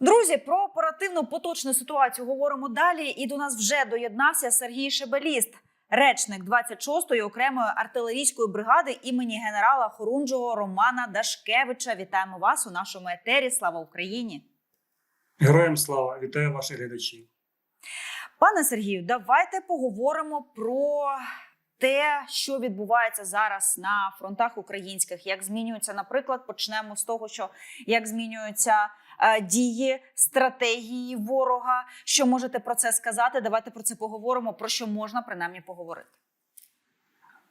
Друзі, про оперативну поточну ситуацію говоримо далі. І до нас вже доєднався Сергій Шебеліст, речник 26-ї окремої артилерійської бригади імені генерала Хорунжого Романа Дашкевича. Вітаємо вас у нашому етері. Слава Україні! Героям слава! Вітаю ваших глядачів. Пане Сергію, давайте поговоримо про те, що відбувається зараз на фронтах українських, як змінюється, наприклад, почнемо з того, що як змінюються е, дії, стратегії ворога. Що можете про це сказати? Давайте про це поговоримо. Про що можна принаймні поговорити.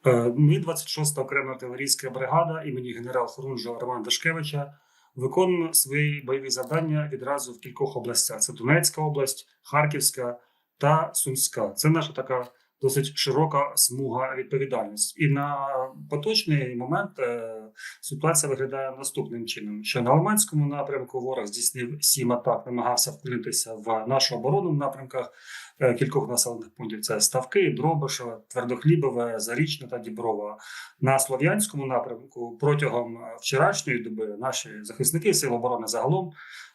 Е, Ми, 26-та окрема артилерійська бригада імені генерала Хорунжого Романа Дашкевича, виконуємо свої бойові завдання відразу в кількох областях: це Донецька область, Харківська та Сумська. Це наша така досить широка смуга відповідальності. І на поточний момент е, ситуація виглядає наступним чином: що на Лиманському напрямку ворог здійснив сім атак, намагався вклинитися в нашу оборону в напрямках кількох населених пунктів: це Ставки, Дробишева, Твердохлібове, Зарічне та Діброва. На Слов'янському напрямку протягом е, вчорашньої доби наші захисники Сил оборони загалом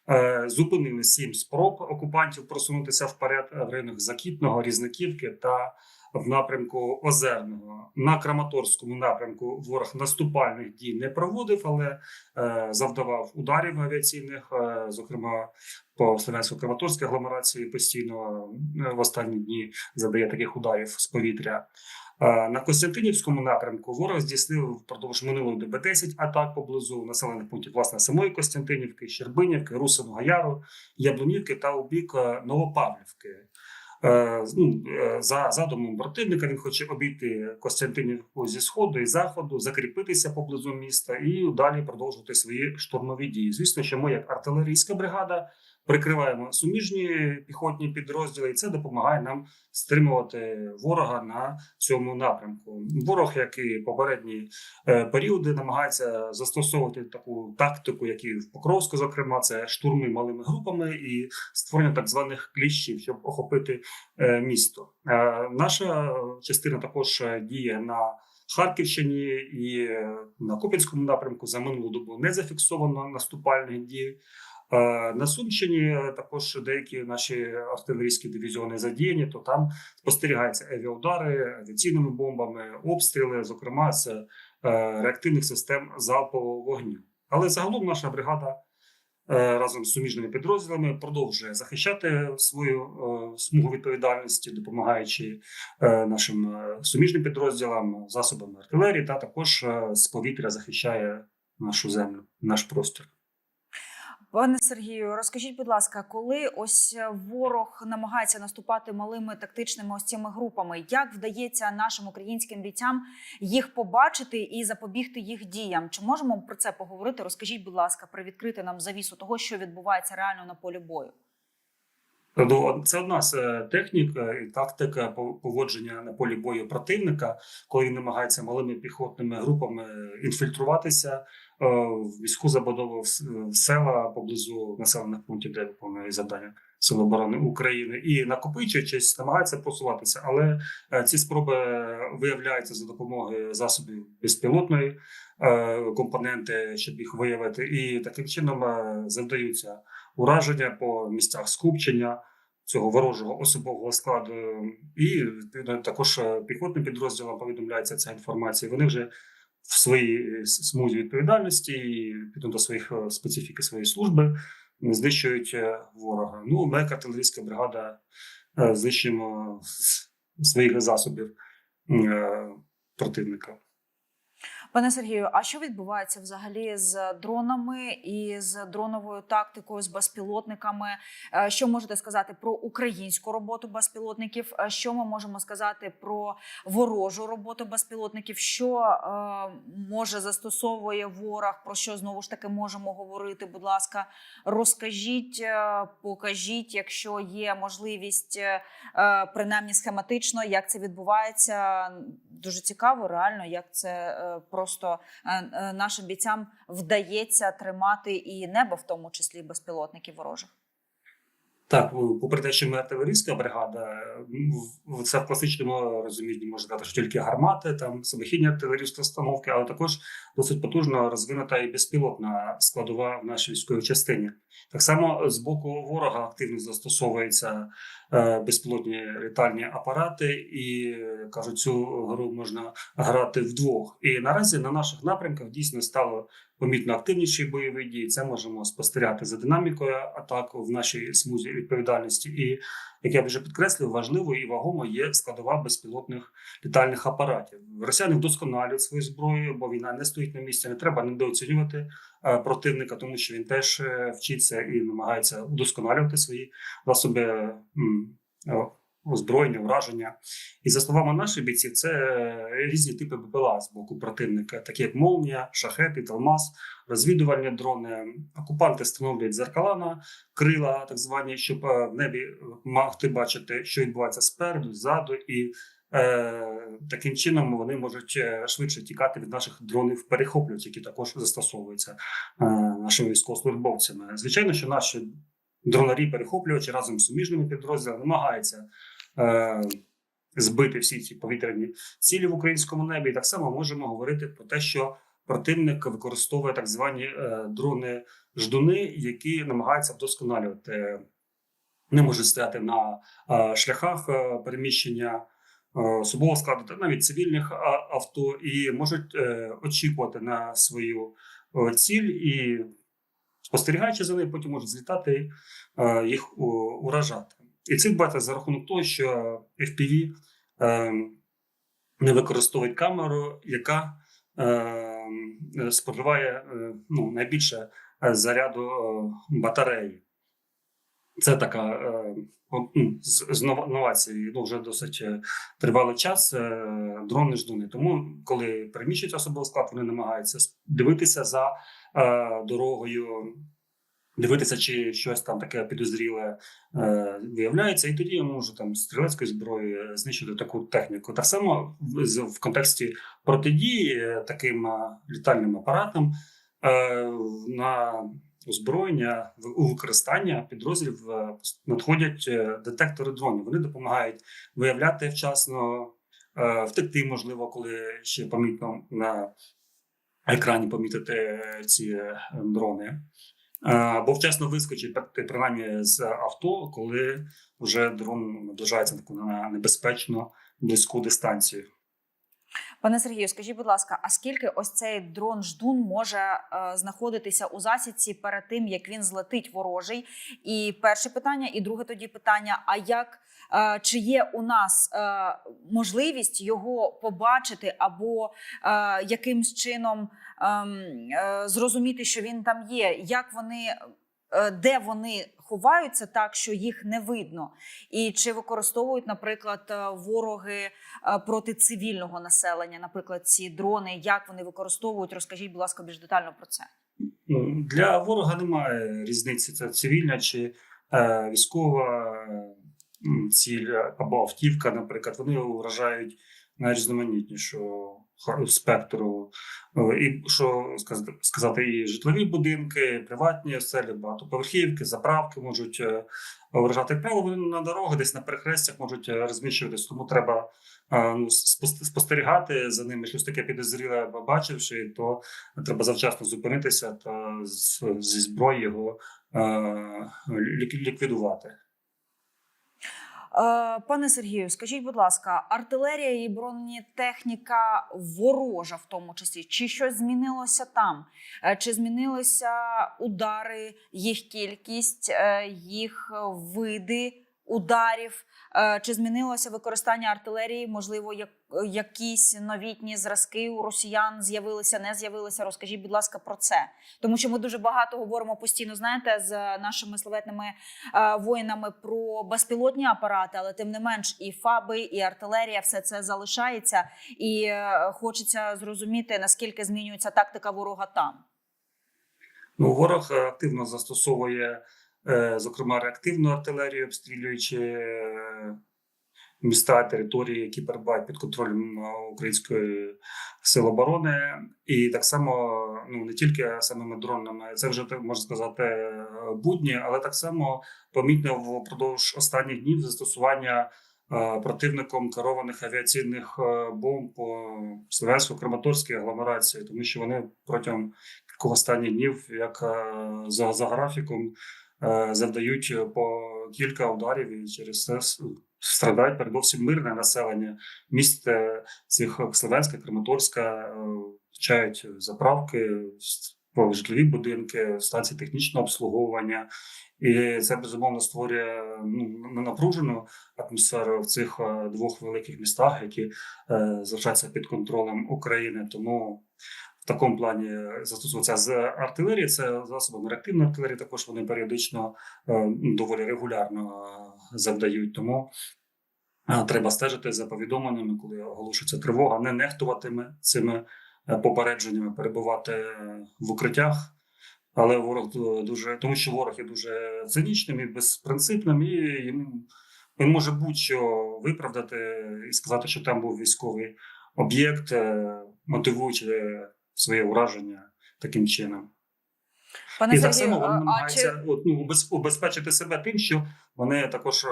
е, зупинили сім спроб окупантів просунутися вперед в районах Закітного, Різниківки та в напрямку Озерного. На Краматорському напрямку ворог наступальних дій не проводив, але е, завдавав ударів авіаційних, е, зокрема по Слов'янсько-Краматорській агломерації постійно е, в останні дні задає таких ударів з повітря. На Костянтинівському напрямку ворог здійснив впродовж минулої доби 10 атак поблизу населених пунктів власне самої Костянтинівки, Щербинівки, Русиного Яру, Яблунівки та у бік Новопавлівки. Е, ну, е, За задумом противника він хоче обійти Костянтинівку зі сходу і заходу, закріпитися поблизу міста і далі продовжувати свої штурмові дії. Звісно, що ми, як артилерійська бригада, прикриваємо суміжні піхотні підрозділи, і це допомагає нам стримувати ворога на цьому напрямку. Ворог, як і попередні е, періоди, намагається застосовувати таку тактику, як і в Покровську, зокрема, це штурми малими групами і створення так званих кліщів, щоб охопити е, місто. Е, наша частина також діє на Харківщині і на Куп'янському напрямку за минулу добу не зафіксовано наступальних дій. На Сумщині е, також деякі наші артилерійські дивізіони задіяні, то там спостерігаються авіаудари авіаційними бомбами, обстріли, зокрема з е, реактивних систем залпового вогню. Але загалом наша бригада е, разом з суміжними підрозділами продовжує захищати свою смугу відповідальності, допомагаючи нашим суміжним підрозділам засобами артилерії, та також з повітря захищає нашу землю, наш простір. Пане Сергію, розкажіть, будь ласка, коли ось ворог намагається наступати малими тактичними ось цими групами, як вдається нашим українським бійцям їх побачити і запобігти їх діям? Чи можемо про це поговорити? Розкажіть, будь ласка, привідкрити нам завісу того, що відбувається реально на полі бою. Ну, Це одна з е, технік е, і тактика поводження на полі бою противника, коли він намагається малими піхотними групами інфільтруватися е, в міську забудову в села поблизу населених пунктів, де виконує завдання Сил оборони України, і накопичуючись, намагається просуватися. Але ці спроби виявляються за допомогою засобів безпілотної компоненти, щоб їх виявити, і таким чином завдаються ураження по місцях скупчення цього ворожого особового складу, і відповідно також е, піхотним підрозділам повідомляється ця інформація. Вони вже в своїй е, смузі відповідальності і відповідно до своїх е, специфіки своєї служби знищують ворога. Ну, ми, як артилерійська бригада, знищуємо своїх засобів противника. Пане Сергію, а що відбувається взагалі з дронами і з дроновою тактикою, з безпілотниками? Е, Що можете сказати про українську роботу безпілотників? Е, Що ми можемо сказати про ворожу роботу безпілотників? Що е, може застосовує ворог? Про що знову ж таки можемо говорити? Будь ласка, розкажіть, е, покажіть, якщо є можливість, е, принаймні схематично, як це відбувається. Дуже цікаво, реально, як це е, просто е, е, нашим бійцям вдається тримати і небо, в тому числі безпілотників ворожих. Так, ну, попри те, що ми артилерійська бригада, в- в- це в класичному розумінні можна сказати, що тільки гармати, там самохідні артилерійські установки, але також досить потужно розвинута і безпілотна складова в нашій військовій частині. Так само з боку ворога активно застосовуються е, безпілотні літальні апарати, і е, кажуть, цю гру можна грати вдвох. І наразі на наших напрямках дійсно стало помітно активніші бойові дії. Це можемо спостерігати за динамікою атак в нашій смузі відповідальності. І як я вже підкреслив, важливо і вагомо є складова безпілотних літальних апаратів. Росіяни вдосконалюють свою зброю, бо війна не стоїть на місці. Не треба недооцінювати е, противника, тому що він теж е, вчиться і намагається удосконалювати свої засоби озброєння, враження. І за словами наших бійців, це е, різні типи БПЛА з боку противника, такі як молнія, шахети, талмаз, розвідувальні дрони. Окупанти встановлюють зеркала на крила, так звані, щоб е, в небі могти бачити, що відбувається спереду, ззаду, і е, таким чином вони можуть швидше тікати від наших дронів перехоплювачів, які також застосовуються нашими військовослужбовцями. Звичайно, що наші дронарі перехоплювачі разом з суміжними підрозділами намагаються збити всі ці повітряні цілі в українському небі. І так само можемо говорити про те, що противник використовує так звані е, дрони ждуни, які намагаються вдосконалювати, не можуть стояти на е, шляхах е, переміщення е, особового складу та навіть цивільних авто, і можуть е, очікувати на свою е, ціль і спостерігаючи за нею, потім можуть злітати е, їх у, уражати. І це відбувається за рахунок того, що FPV е, не використовують камеру, яка е, споживає е, ну, найбільше е, заряду е, батареї. Це така е, ну, з, з нова- новації. Ну, вже досить е, тривалий час е, дрони ждуни. Тому, коли переміщують особовий склад, вони намагаються дивитися за е, дорогою, дивитися, чи щось там таке підозріле е, виявляється, і тоді може там стрілецькою зброєю знищити таку техніку. Так само в, в контексті протидії е, таким е, літальним апаратам е, на озброєння у використання підрозділів е, надходять е, детектори дронів. Вони допомагають виявляти вчасно, е, втекти, можливо, коли ще помітно на екрані помітити е, ці е, дрони. Або вчасно вискочить при- принаймні з авто, коли вже дрон наближається на небезпечно близьку дистанцію. Пане Сергію, скажіть, будь ласка, а скільки ось цей дрон ждун може е, знаходитися у засідці перед тим, як він злетить ворожий? І перше питання, і друге тоді питання: а як е, чи є у нас е, можливість його побачити, або е, якимсь чином ем, е, зрозуміти, що він там є? Як вони е, де вони ховаються так, що їх не видно, і чи використовують, наприклад, е, вороги е, проти цивільного населення, наприклад, ці дрони, як вони використовують? Розкажіть, будь ласка, більш детально про це. Ну, Для ворога немає різниці, це цивільна чи е, військова е, ціль або автівка, наприклад. Вони вражають найрізноманітнішу спектру. І що сказати, і житлові будинки, приватні оселі, багатоповерхівки, заправки можуть е, вражати. Як правило, вони на дорогах, десь на перехрестях можуть е, розміщуватись, тому треба е, ну, спос- спостерігати за ними, щось таке підозріле побачивши, то треба завчасно зупинитися та зі зброї його ліквідувати. Е, Пане Сергію, скажіть, будь ласка, артилерія і бронетехніка ворожа, в тому числі, чи щось змінилося там? Е, Чи змінилися удари, їх кількість, е, їх види ударів? Е, Чи змінилося використання артилерії? Можливо, як, якісь новітні зразки у росіян з'явилися, не з'явилися? Розкажіть, будь ласка, про це. Тому що ми дуже багато говоримо постійно, знаєте, з нашими славетними е, воїнами про безпілотні апарати, але тим не менш і фаби, і артилерія, все це залишається, і е, хочеться зрозуміти наскільки змінюється тактика ворога там. Ну, ворог активно застосовує, зокрема, реактивну артилерію, обстрілюючи е, міста, території, які перебувають під контролем е, української сил оборони, і так само ну не тільки самими дронами, це вже можна сказати е, будні, але так само помітно впродовж останніх днів застосування е, противником керованих авіаційних е, бомб по Слов'янсько-Краматорській агломерації, тому що вони протягом кількох останніх днів, як е, за, за графіком, е, завдають по кілька ударів і через це страдають передовсім мирне населення міст е, цих Слов'янська, Краматорська, е, вчають заправки, житлові будинки, станції технічного обслуговування. І це безумовно створює ну, напружену атмосферу в цих е, двох великих містах, які е, залишаються під контролем України. Тому в такому плані застосовується з артилерії. Це засобами реактивної артилерії. Також вони періодично е, доволі регулярно завдають. Тому е, треба стежити за повідомленнями, коли оголошується тривога, не нехтуватиме цими е, попередженнями, перебувати в укриттях. Але ворог дуже тому, що ворог є дуже цинічним і безпринципним, і йому він може будь-що виправдати і сказати, що там був військовий об'єкт, мотивуючи своє ураження таким чином. Пане і так Сергію, само вони намагаються чи ну, убезпечити себе тим, що вони також е,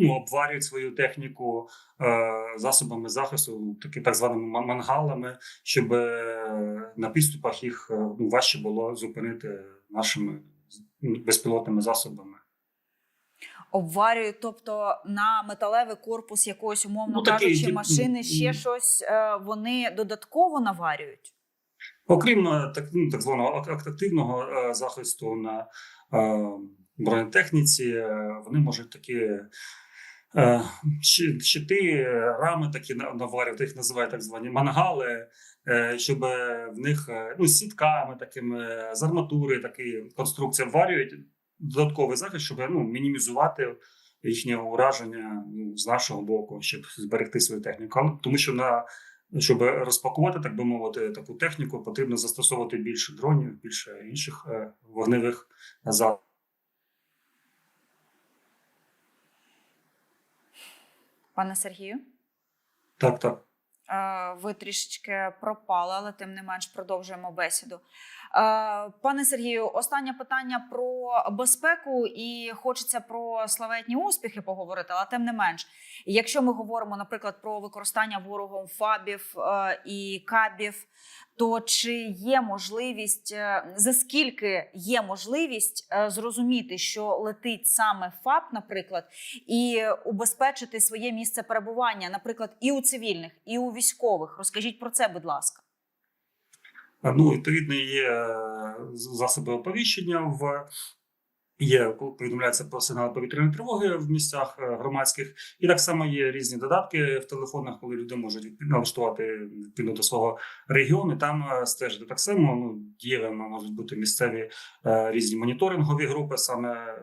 ну, обварюють свою техніку е, засобами захисту, такі так званими мангалами, щоб е, на підступах їх е, ну, важче було зупинити нашими ну, безпілотними засобами. обварюють, тобто на металевий корпус якоїсь, умовно Ну, кажучи, машини ще щось е, вони додатково наварюють? Окрім е, так, ну, так званого ак- активного е, захисту на е, бронетехніці, вони можуть такі щити, рами такі на- наварювати, їх називають так звані мангали, щоб в них ну, сітками такими, з арматури, такі конструкції варюють додатковий захист, щоб ну, мінімізувати їхнє ураження ну, з нашого боку, щоб зберегти свою техніку. Тому що на щоб розпакувати, так би мовити, таку техніку, потрібно застосовувати більше дронів, більше інших е, вогневих зал. Пане Сергію? Так, так. Е, Ви трішечки пропали, але тим не менш продовжуємо бесіду. Е, Пане Сергію, останнє питання про безпеку, і хочеться про славетні успіхи поговорити, але тим не менш, якщо ми говоримо, наприклад, про використання ворогом фабів е, і кабів, то чи є можливість, за скільки є можливість зрозуміти, що летить саме ФАБ, наприклад, і убезпечити своє місце перебування, наприклад, і у цивільних, і у військових. Розкажіть про це, будь ласка. Ну, відповідно, є е, засоби оповіщення в є повідомляється про сигнали повітряної тривоги в місцях е, громадських, і так само є різні додатки в телефонах, коли люди можуть налаштувати відповідно до свого регіону, там е, стежити. Так само ну дієвими можуть бути місцеві е, різні моніторингові групи, саме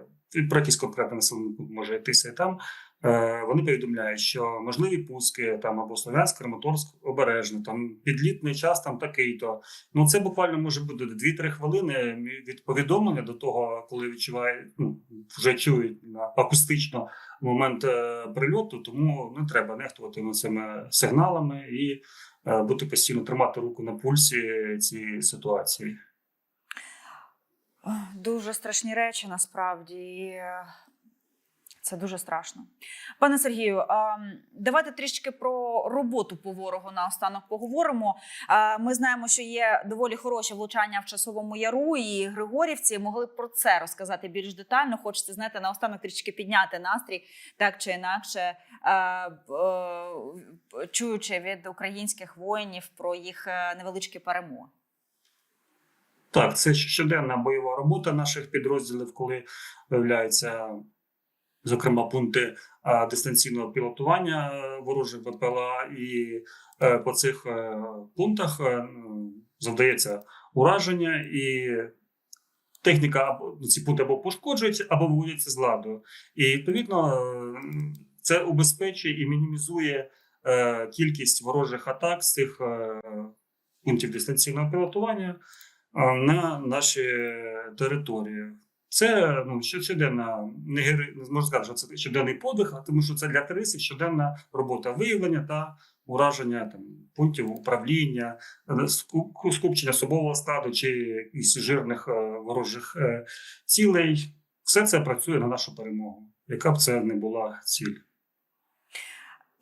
про якийсь конкретний населений пункт може йтися і там. Е, Вони повідомляють, що можливі пуски там або Слов'янськ, Краматорськ обережно, там підлітний час там такий-то. Ну це буквально може бути 2-3 хвилини від повідомлення до того, коли відчуває, ну вже чують на акустично момент е, прильоту. Тому не треба нехтувати цими сигналами і е, бути постійно тримати руку на пульсі цієї ситуації. Дуже страшні речі насправді. Це дуже страшно. Пане Сергію, давайте трішки про роботу по ворогу наостанок поговоримо. Ми знаємо, що є доволі хороше влучання в часовому яру і Григорівці. Могли б про це розказати більш детально. Хочеться знаєте, наостанок трішки підняти настрій, так чи інакше, е, чуючи від українських воїнів про їх е, невеличкі перемоги. Так, це щоденна бойова робота наших підрозділів, коли виявляються, зокрема, пункти дистанційного пілотування е, ворожих БПЛА, і е, по цих е, пунктах завдається ураження, і техніка або ну, ці пункти або пошкоджуються, або виводяться з ладу. І відповідно це убезпечує і мінімізує кількість ворожих атак з цих пунктів дистанційного пілотування на наші території. Це ну, щоденна, не можна сказати, що це щоденний подвиг, а тому що це для терористів щоденна робота виявлення та ураження там, пунктів управління, е, скупчення особового складу чи якихось жирних е, ворожих е, цілей. Все це працює на нашу перемогу, яка б це не була ціль.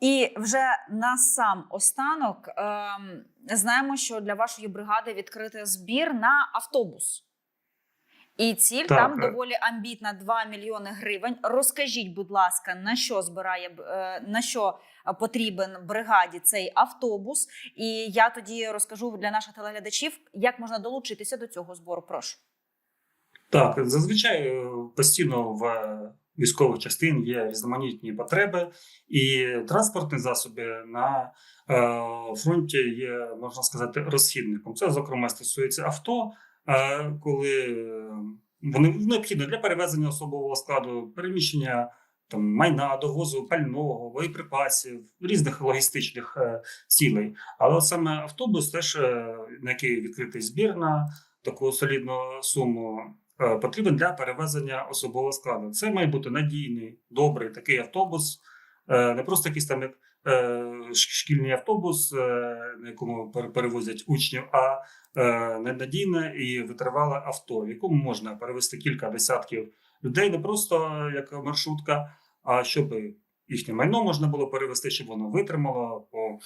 І вже на сам останок ем, знаємо, що для вашої бригади відкритий збір на автобус. І ціль Так, там е. доволі амбітна 2 мільйони гривень. Розкажіть, будь ласка, на що збирає е, на що потрібен бригаді цей автобус? І я тоді розкажу для наших телеглядачів, як можна долучитися до цього збору. Прошу. Так, зазвичай е, постійно в військових частин є різноманітні потреби, і транспортні засоби на фронті є, можна сказати, розхідником. Це, зокрема, стосується авто, коли е, вони необхідні для перевезення особового складу, переміщення там, майна, довозу пального, боєприпасів, різних логістичних е, цілей. Але саме автобус, теж е, на який відкритий збір на таку солідну суму потрібен для перевезення особового складу. Це має бути надійний, добрий такий автобус, не просто якийсь там як шкільний автобус, е, на якому перевозять учнів, а е, надійне і витривале авто, в якому можна перевезти кілька десятків людей, не просто як маршрутка, а щоб їхнє майно можна було перевезти, щоб воно витримало по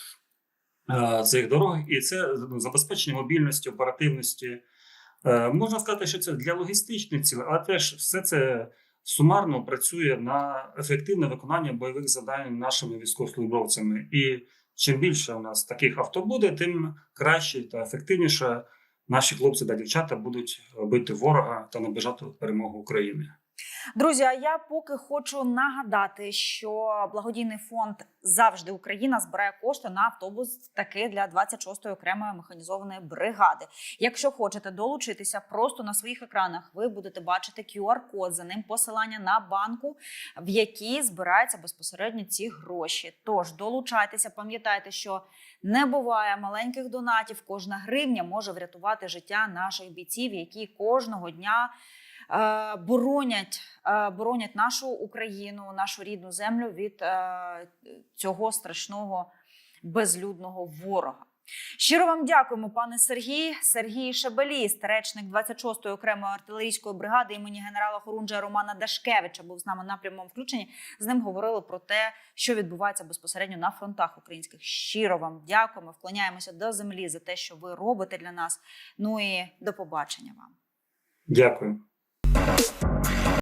е, цих дорогах, і це ну, забезпечення мобільності, оперативності. Е, Можна сказати, що це для логістичних цілей, але теж все це сумарно працює на ефективне виконання бойових завдань нашими військовослужбовцями. І чим більше у нас таких авто буде, тим краще та ефективніше наші хлопці та дівчата будуть бити ворога та наближати перемогу України. Друзі, а я поки хочу нагадати, що благодійний фонд завжди Україна збирає кошти на автобус таки для 26-ї окремої механізованої бригади. Якщо хочете долучитися, просто на своїх екранах ви будете бачити QR-код, за ним посилання на банку, в якій збираються безпосередньо ці гроші. Тож долучайтеся, пам'ятайте, що не буває маленьких донатів. Кожна гривня може врятувати життя наших бійців, які кожного дня боронять, е, боронять нашу Україну, нашу рідну землю від е, цього страшного безлюдного ворога. Щиро вам дякуємо, пане Сергій. Сергій Шебеліст, речник 26-ї окремої артилерійської бригади імені генерала Хорунжа Романа Дашкевича, був з нами на прямому включенні. З ним говорили про те, що відбувається безпосередньо на фронтах українських. Щиро вам дякуємо. Вклоняємося до землі за те, що ви робите для нас. Ну і до побачення вам. Дякую. フッ。